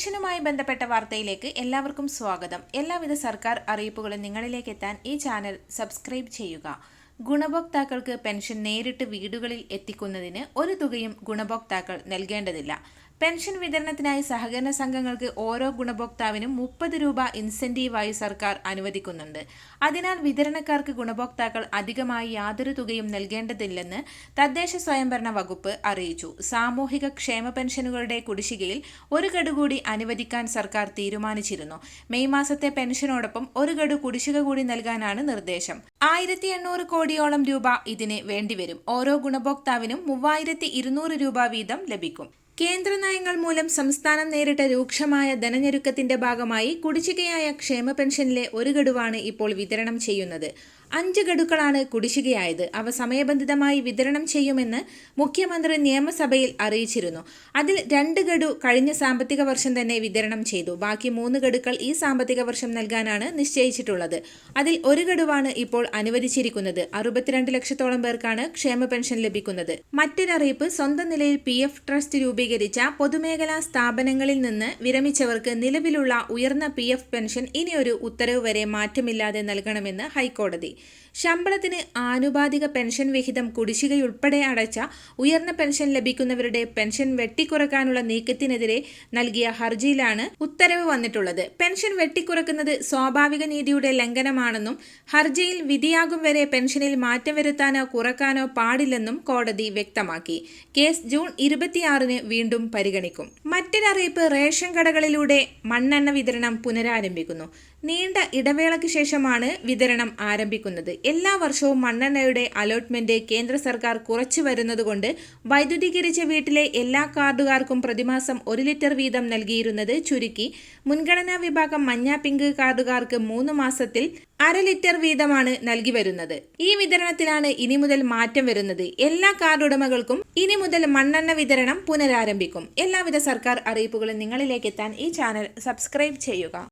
പെൻഷനുമായി ബന്ധപ്പെട്ട വാർത്തയിലേക്ക് എല്ലാവർക്കും സ്വാഗതം. എല്ലാവിധ സർക്കാർ അറിയിപ്പുകളും നിങ്ങളിലേക്ക് എത്താൻ ഈ ചാനൽ സബ്സ്ക്രൈബ് ചെയ്യുക. ഗുണഭോക്താക്കൾക്ക് പെൻഷൻ നേരിട്ട് വീടുകളിൽ എത്തിക്കുന്നതിന് ഒരു തുകയും ഗുണഭോക്താക്കൾ നൽകേണ്ടതില്ല. പെൻഷൻ വിതരണത്തിനായി സഹകരണ സംഘങ്ങൾക്ക് ഓരോ ഗുണഭോക്താവിനും മുപ്പത് രൂപ ഇൻസെന്റീവായി സർക്കാർ അനുവദിക്കുന്നുണ്ട്. അതിനാൽ വിതരണക്കാർക്ക് ഗുണഭോക്താക്കൾ അധികമായി യാതൊരു തുകയും നൽകേണ്ടതില്ലെന്ന് തദ്ദേശ സ്വയംഭരണ വകുപ്പ് അറിയിച്ചു. സാമൂഹിക ക്ഷേമ പെൻഷനുകളുടെ കുടിശ്ശികയിൽ ഒരു ഗഡു കൂടി അനുവദിക്കാൻ സർക്കാർ തീരുമാനിച്ചിരുന്നു. മെയ് മാസത്തെ പെൻഷനോടൊപ്പം ഒരു ഗഡു കുടിശ്ശിക കൂടി നൽകാനാണ് നിർദ്ദേശം. ആയിരത്തി എണ്ണൂറ് കോടിയോളം രൂപ ഇതിന് വേണ്ടിവരും. ഓരോ ഗുണഭോക്താവിനും മൂവായിരത്തി ഇരുന്നൂറ് രൂപ വീതം ലഭിക്കും. കേന്ദ്ര നയങ്ങൾ മൂലം സംസ്ഥാനം നേരിട്ട രൂക്ഷമായ ധനഞ്ഞെരുക്കത്തിന്റെ ഭാഗമായി കുടിശ്ശികയായ ക്ഷേമ പെൻഷനിലെ ഒരു ഗഡുവാണ് ഇപ്പോൾ വിതരണം ചെയ്യുന്നത്. അഞ്ച് ഗഡുക്കളാണ് കുടിശ്ശികയായത്. അവ സമയബന്ധിതമായി വിതരണം ചെയ്യുമെന്ന് മുഖ്യമന്ത്രി നിയമസഭയിൽ അറിയിച്ചിരുന്നു. അതിൽ രണ്ട് ഗഡു കഴിഞ്ഞ സാമ്പത്തിക വർഷം തന്നെ വിതരണം ചെയ്തു. ബാക്കി മൂന്ന് ഗഡുക്കൾ ഈ സാമ്പത്തിക വർഷം നൽകാനാണ് നിശ്ചയിച്ചിട്ടുള്ളത്. അതിൽ ഒരു ഗഡുവാണ് ഇപ്പോൾ അനുവദിച്ചിരിക്കുന്നത്. അറുപത്തിരണ്ട് ലക്ഷത്തോളം പേർക്കാണ് ക്ഷേമ പെൻഷൻ ലഭിക്കുന്നത്. മറ്റൊരറിയിപ്പ് സ്വന്തം നിലയിൽ പി എഫ് ട്രസ്റ്റ് രൂപീകരിച്ച പൊതുമേഖലാ സ്ഥാപനങ്ങളിൽ നിന്ന് വിരമിച്ചവർക്ക് നിലവിലുള്ള ഉയർന്ന പി എഫ് പെൻഷൻ ഇനിയൊരു ഉത്തരവ് വരെ മാറ്റമില്ലാതെ നൽകണമെന്ന് ഹൈക്കോടതി. ശമ്പളത്തിന് ആനുപാതിക പെൻഷൻ വിഹിതം കുടിശ്ശികയുൾപ്പെടെ അടച്ച ഉയർന്ന പെൻഷൻ ലഭിക്കുന്നവരുടെ പെൻഷൻ വെട്ടിക്കുറക്കാനുള്ള നീക്കത്തിനെതിരെ നൽകിയ ഹർജിയിലാണ് ഉത്തരവ് വന്നിട്ടുള്ളത്. പെൻഷൻ വെട്ടിക്കുറക്കുന്നത് സ്വാഭാവിക നീതിയുടെ ലംഘനമാണെന്നും ഹർജിയിൽ വിധിയാകും വരെ പെൻഷനിൽ മാറ്റം വരുത്താനോ കുറക്കാനോ പാടില്ലെന്നും കോടതി വ്യക്തമാക്കി. കേസ് ജൂൺ ഇരുപത്തിയാറിന് വീണ്ടും പരിഗണിക്കും. മറ്റൊരറിയിപ്പ് റേഷൻ കടകളിലൂടെ മണ്ണെണ്ണ വിതരണം പുനരാരംഭിക്കുന്നു. നീണ്ട ഇടവേളയ്ക്ക് ശേഷമാണ് വിതരണം ആരംഭിക്കുന്നത്. എല്ലാ വർഷവും മണ്ണെണ്ണയുടെ അലോട്ട്മെന്റ് കേന്ദ്ര സർക്കാർ കുറച്ചു വരുന്നതുകൊണ്ട് വൈദ്യുതീകരിച്ച വീട്ടിലെ എല്ലാ കാർഡുകാർക്കും പ്രതിമാസം ഒരു ലിറ്റർ വീതം നൽകിയിരുന്നത് ചുരുക്കി. മുൻഗണനാ വിഭാഗം മഞ്ഞ പിങ്ക് കാർഡുകാർക്ക് മൂന്ന് മാസത്തിൽ അര ലിറ്റർ വീതമാണ് നൽകി വരുന്നത്. ഈ വിതരണത്തിലാണ് ഇനി മുതൽ മാറ്റം വരുന്നത്. എല്ലാ കാർഡ് ഉടമകൾക്കും ഇനി മുതൽ മണ്ണെണ്ണ വിതരണം പുനരാരംഭിക്കും. എല്ലാവിധ സർക്കാർ അറിയിപ്പുകളും നിങ്ങളിലേക്ക് എത്താൻ ഈ ചാനൽ സബ്സ്ക്രൈബ് ചെയ്യുക.